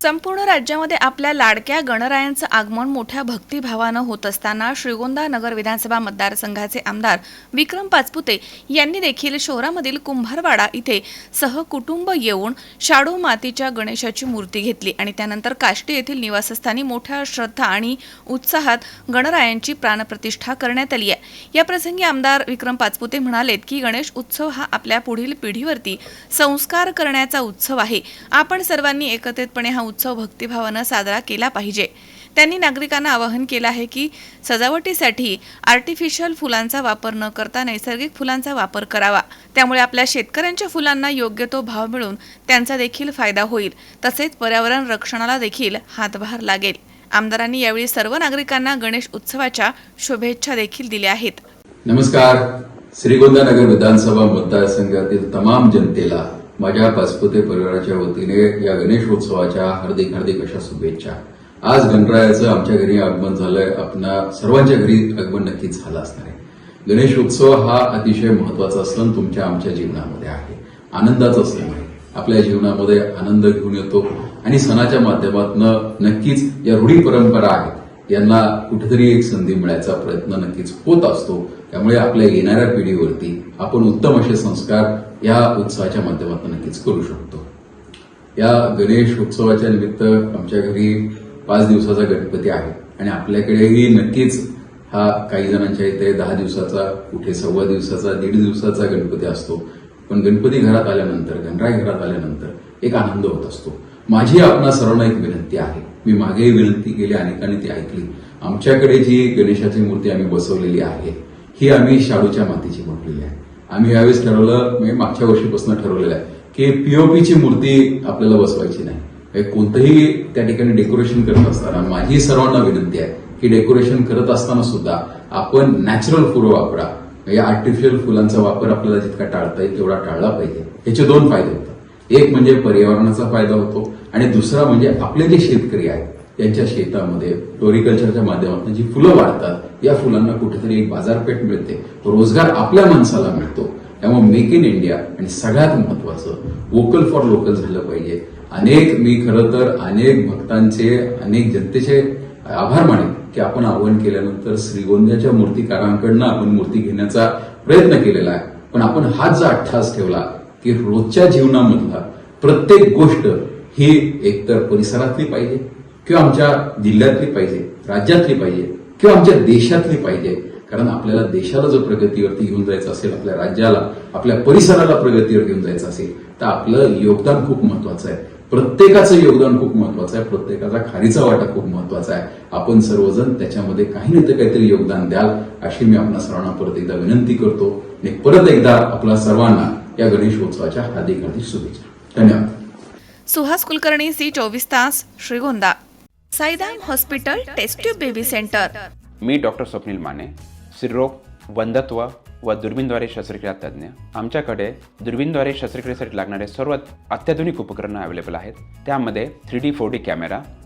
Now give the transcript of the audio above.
संपूर्ण राज्यामध्ये आपल्या लाडक्या गणरायांचं आगमन मोठ्या भक्तिभावानं होत असताना श्रीगोंदा नगर विधानसभा मतदारसंघाचे आमदार विक्रम पाचपुते यांनी देखील शहरामधील कुंभारवाडा इथे सहकुटुंब येऊन शाडू मातीच्या गणेशाची मूर्ती घेतली आणि त्यानंतर काष्टी येथील निवासस्थानी मोठ्या श्रद्धा आणि उत्साहात गणरायांची प्राणप्रतिष्ठा करण्यात आली आहे. या प्रसंगी आमदार विक्रम पाचपुते म्हणालेत की गणेश उत्सव हा आपल्या पुढील पिढीवरती संस्कार करण्याचा उत्सव आहे. आपण सर्वांनी एकत्रितपणे हा उत्सव भक्तिभावानं साजरा केला पाहिजे. त्यांनी नागरिकांना आवाहन केलं आहे की सजावटीसाठी आर्टिफिशियल फुलांचा वापर न करता नैसर्गिक फुलांचा वापर करावा. त्यामुळे आपल्या शेतकऱ्यांच्या फुलांना योग्य तो भाव मिळून त्यांचा देखील फायदा होईल. तसेच पर्यावरण रक्षणाला देखील हातभार लागेल. आमदारांनी यावेळी सर्व नागरिकांना गणेश उत्सवाच्या शुभेच्छा देखील दिल्या आहेत. नमस्कार. श्रीगोंदा नगर विधानसभा मतदारसंघातील तमाम जनतेला माझ्या पाचपुते परिवाराच्या वतीने या गणेशोत्सवाच्या हार्दिक हार्दिक अशा शुभेच्छा. आज गणरायाचं आमच्या घरी आगमन झालंय. आपणा सर्वांच्या घरी आगमन नक्कीच झालं असणार आहे. गणेशोत्सव हा अतिशय महत्त्वाचा सण तुमच्या आमच्या जीवनामध्ये आहे. आनंदाचा सण आहे. आपल्या जीवनामध्ये आनंद घेऊन येतो आणि सणाच्या माध्यमातून नक्कीच या रूढी परंपरा आहेत. यांना कुठेतरी एक संधी मिळायचा प्रयत्न नक्कीच होत असतो. त्यामुळे आपल्या येणाऱ्या पिढीवरती आपण उत्तम असे संस्कार या उत्सवाच्या माध्यमातून नक्कीच करू शकतो. या गणेश उत्सवाच्या निमित्त आमच्या घरी पाच दिवसाचा गणपती आहे आणि आपल्याकडेही नक्कीच हा काही जणांच्या इथे दहा दिवसाचा कुठे सव्वा दिवसाचा दीड दिवसाचा गणपती असतो. पण गणपती घरात आल्यानंतर गणराय घरात आल्यानंतर एक आनंद होत असतो. माझी आपणा सर्वांना एक विनंती आहे. मी मागेही विनंती केली अनेकांनी ती ऐकली. आमच्याकडे जी गणेशाची मूर्ती आम्ही बसवलेली आहे ही आम्ही शाडूच्या मातीची बनवलेली आहे. आम्ही यावेळेस ठरवलं मी मागच्या वर्षीपासून ठरवलेलं आहे की पीओपीची मूर्ती आपल्याला बसवायची नाही. कोणतंही त्या ठिकाणी डेकोरेशन करत असताना माझी सर्वांना विनंती आहे की डेकोरेशन करत असताना सुद्धा आपण नॅचरल फुलं वापरा. म्हणजे आर्टिफिशियल फुलांचा वापर आपल्याला जितका टाळता येईल तेवढा टाळला पाहिजे. याचे दोन फायदे होतात. एक म्हणजे पर्यावरणाचा फायदा होतो आणि दुसरा म्हणजे आपले जे शेतकरी आहेत त्यांच्या शेतामध्ये फ्लोरिकल्चरच्या माध्यमातून जी फुलं वाढतात या फुलांना कुठेतरी एक बाजारपेठ मिळते. रोजगार आपल्या माणसाला मिळतो. त्यामुळे मेक इन इंडिया आणि सगळ्यात महत्वाचं वोकल फॉर लोकल झालं पाहिजे. अनेक मी खरं तर अनेक भक्तांचे अनेक जनतेचे आभार मानेन की आपण आव्हान केल्यानंतर श्रीगोंद्याच्या मूर्तीकारांकडनं आपण मूर्ती घेण्याचा प्रयत्न केलेला आहे. पण आपण हाच जो अठ्ठास ठेवला की रोजच्या जीवनामधला प्रत्येक गोष्ट ही एकतर परिसरातली पाहिजे किंवा आमच्या जिल्ह्यातली पाहिजे राज्यातली पाहिजे किंवा आमच्या देशातली पाहिजे. कारण आपल्याला देशाला जर प्रगतीवरती घेऊन जायचं असेल आपल्या राज्याला आपल्या परिसराला प्रगतीवर घेऊन जायचं असेल तर आपलं योगदान खूप महत्वाचं आहे. प्रत्येकाचं योगदान खूप महत्वाचं आहे. प्रत्येकाचा खारीचा वाटा खूप महत्त्वाचा आहे. आपण सर्वजण त्याच्यामध्ये काही ना तर काहीतरी योगदान द्याल अशी मी आपल्या सर्वांना परत एकदा विनंती करतो. आणि परत एकदा आपल्या सर्वांना या गणेशोत्सवाच्या हार्दिक हार्दिक शुभेच्छा. धन्यवाद. सुहास कुलकर्णी सी चोवीस तास Shrigonda. Saidham hospital test tube baby centre. मी डॉक्टर स्वप्नील माने स्त्रीरोग वंधत्व व दुर्बीनद्वारे शस्त्रक्रिया तज्ज्ञ. आमच्याकडे दुर्बीनद्वारे शस्त्रक्रियेसाठी लागणारे सर्व अत्याधुनिक उपकरणं अवेलेबल आहेत. त्यामध्ये three D four D camera